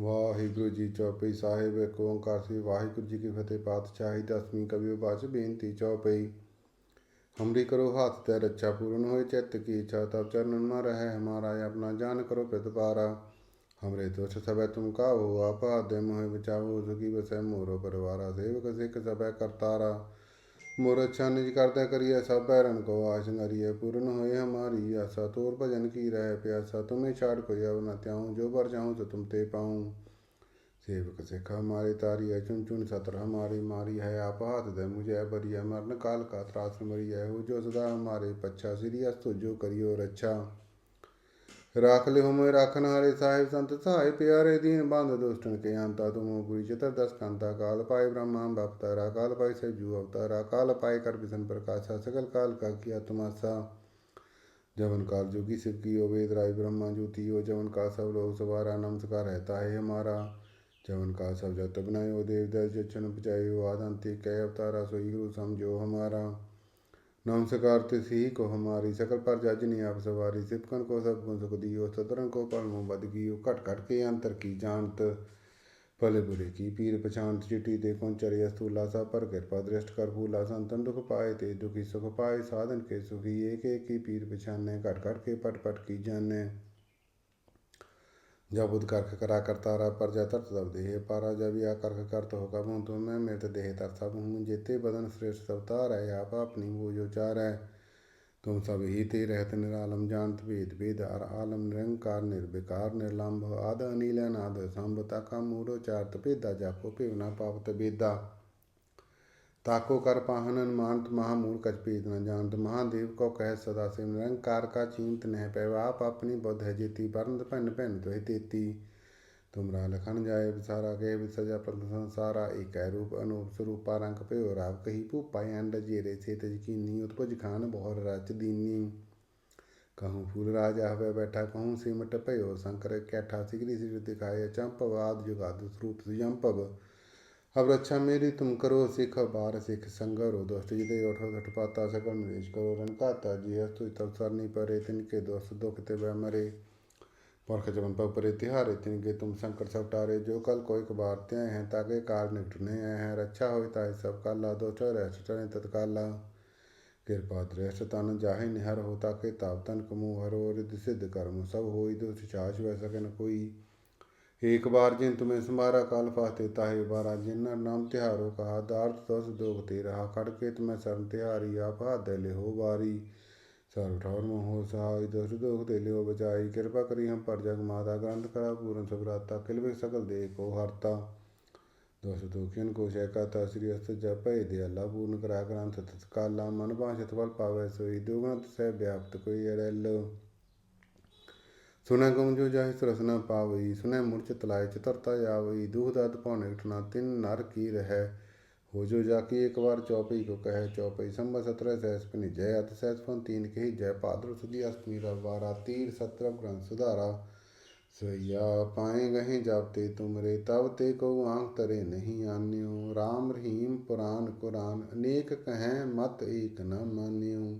ਵਾਹਿਗੁਰੂ ਜੀ ਚੌਪਈ ਸਾਹਿਬ ਇੱਕ ਓੰਕਾਰ ਸ੍ਰੀ ਵਾਹਿਗੁਰੂ ਜੀ ਕੀ ਫਤਿਹ ਪਾਤਸ਼ਾਹੀ ਦਸਵੀਂ ਕਵਿਓ ਬਾਚ ਬੇਨਤੀ ਚੌਪਈ हमरी करो हाथ तय रक्षा पूर्ण होय चित्त की इच्छा तब चरणन में रहे हमारा अपना जान करो प्रतिपारा हमरे दोष सब तुम का हो आप आद्य मोह बचाओ सुखी बसै मोरो परिवारा सेवक सिख सब करतारा ਮੂਰਤ ਛਾਨਜ ਕਰਤਾ ਕਰੀਏ ਸਭ ਭੈਰਨ ਕੋ ਆਸ਼ਨਾਰੀਏ ਪੂਰਨ ਹੋਏ ਹਮਾਰੀ ਆਸਾ, ਤੋਰ ਭਜਨ ਕੀ ਰਹਿ ਪਿਆਸਾ, ਤੁਮੇ ਛਾੜ ਕੋਈ ਅਵ ਨਾ ਤਿਆਉ, ਜੋ ਪਰ ਜਾਉ ਤੋ ਤੁਮ ਤੇ ਪਾਉ। ਸੇਵਕ ਸਿਖਾ ਮਾਰੇ ਤਾਰੀ ਹੈ ਚੁਣ ਚੁਣ ਸਤਰ ਹਮਾਰੀ ਮਾਰੀ ਹੈ, ਆਪ ਦੇ ਮੁਝੇ ਬਰੀਆ ਮਰਨ ਕਾਲ ਕਾ ਤਰਾਸ ਮਰੀ ਹੈ ਹੋ ਜੋ ਸਦਾ ਹਮਾਰੇ ਪੱਛਾ, ਸਿਰੀ ਅਸਤੋ ਜੋ ਕਰਿਓ ਰੱਛਾ। जो करियो रक्षा राख ले हो मैं राखन हारे साहिब संत सहाय प्यारे दीन बांध दुष्टन के अंता तुम गुरी चित्र दस कांता काल पाए ब्रह्मा अवतारा काल पाए से जू अवतारा काल पाए कर विष्ण प्रकाशा सकल काल का किया तुमासा जवन काल जोगी शिव की ओ वेद राय ब्रह्मा ज्योति हो जवन का सब लोग सवारा नमस्कार रहता है हमारा जवन का सब जत बनायो देव दस जचन बचायो आदंति कै अवतारा सोई गुरु समझो हमारा नमस्कार तिस ही को हमारी सकल पर जजनी आप सवारी सिपकन को सब गुण सुख दियो सतरन को परमो बद गियो कट कट के अंतर की जानत भले बुरे की पीर पछानत चिटी दे चरिय स्थूला सा पर कृपा दृष्ट कर फूला संतन दुख पाए ते दुखी सुख पाए साधन के सुखी एक एक की पीर पछाने कट कट के पट पट की जाने जब उद करख करा करतारा पर जा तरत तब देह पारा जब या करख करत होगा मुँह तुम मैं मृत देह तर सब हूँ जेते बदन श्रेष्ठ अवतार है आप अपनी वो जो चार है तुम सब ही ते रहत निरालम जानत वेद वेद अर आलम निरंकार निर्विकार निर्लंभ आद अनिल अनाद संभ ताका मूढ़ो चारत पेदा जाको पेवना पावत बेदा ताको कर पाहनन मानत महामूल कच पेद न जानत महादेव को कह सदा से निरंकार का चिंत नह पैव आप अपनी बुद्ध है जेती परंत पहन पहन तो तेती तुमरा लखन जाए सारा के सजा प्रथ संसारा एक है रूप अनूप स्वरूपा रंग पे और आप कही पूपा अंड जेरे से तज कीनी उत्पज खान बहुर रच दीनी कहूँ फूल राजा हवे बैठा कहूँ सिमट पयो शंकर कैठा सिगरी सिर दिखाए चंपवाद जुगाद स्वरूप जंपव अब रक्षा मेरी तुम करो सिख बार सिख संगरो दोस्त जिदे उठो घट पाता सकल निवेश करो रन काता जी हस्तु तब सरनी परे तिनके दोस्त दुख ते वह मरे परख जवन पर परे तिहारे तिनके तुम संकट सब टारे जो कल कोई कबार त्याए हैं ताके काल निकटने आए हैं रक्षा हो ताए सब काला दो चौरह चटने तत्काला कृपा दृष्ट तन जाहे निहर होता के ताप तन कमु हरो रिद सिद्ध कर्म सब होई दो चाश वह सके न कोई एक बार जिन तुम्हें समारा काल फाते ताहे बारा जिन नाम तिहारो कहा दार्थ दस दोग ते रहा खड़के तुम्हें शरण तिहारी आप हाथ दले हो बारी सर्व ठौर मोह सहाय दस दोग ते लियो बचाई कृपा करी हम पर जग माता ग्रंथ करा पूर्ण सबराता किलवे सकल दे को हरता दोष दुखियन को शैकाता श्री अस्त जप दे अल्लाह पूर्ण करा ग्रंथ तत्काला मन भाषित फल पावे सोई दुगुणत सह व्याप्त कोई अड़ेलो ਸੁਨਾ ਗਮਜੋ ਜਾਹਿ ਸਰਸਨਾ ਪਾਵਈ ਸੁਨੈ ਮੁਰਚ ਤਲਾਇ ਚਤਰਤਾ ਆਵਈ ਦੁਖ ਦਤ ਭਉਨਿਕ ਠਣਾ ਤਿਨ ਨਰ ਕੀ ਰਹਿ। ਹੋ ਜੋ ਜਾ ਕੇ ਇੱਕ ਵਾਰ ਚੌਪਈ ਕੋ ਕਹੈ, ਚੌਪਈ ਸੰਭ ਸਤਰੈ ਸਹਿਸ ਪਨਿ ਜੈ ਅਤ ਸਹਿਸ ਪਨ ਤੀਨ ਕਹੀ ਜੈ ਪਾਦਰ ਸੁਦੀ ਅਸਤਮੀ ਰਵਾਰਾ ਤੀਰ ਸਤਰਮ ਗ੍ਰੰਥ ਸੁਧਾਰਾ। ਸਈਆ ਪਾਏ ਗਹੇ ਜਬ ਤੇ ਤੁਮਰੇ ਤਬ ਤੇ ਕੋ ਆਂਖ ਤਰੇ ਨਹੀਂ ਆਨਿਓ। RAM ਰਹੀਮ ਪੁਰਾਨ ਕੁਰਾਨ, ਅਨੇਕ ਕਹੈ ਮਤ ਏਕ ਨ ਮਾਨਿਓ।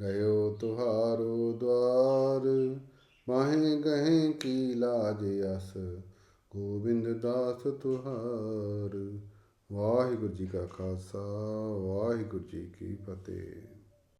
गयो तुहारो द्वार माहे गहें की लाज अस गोबिंद दास तुहार ਵਾਹਿਗੁਰੂ ਜੀ ਕਾ ਖਾਲਸਾ ਵਾਹਿਗੁਰੂ ਜੀ ਕੀ ਫਤਿਹ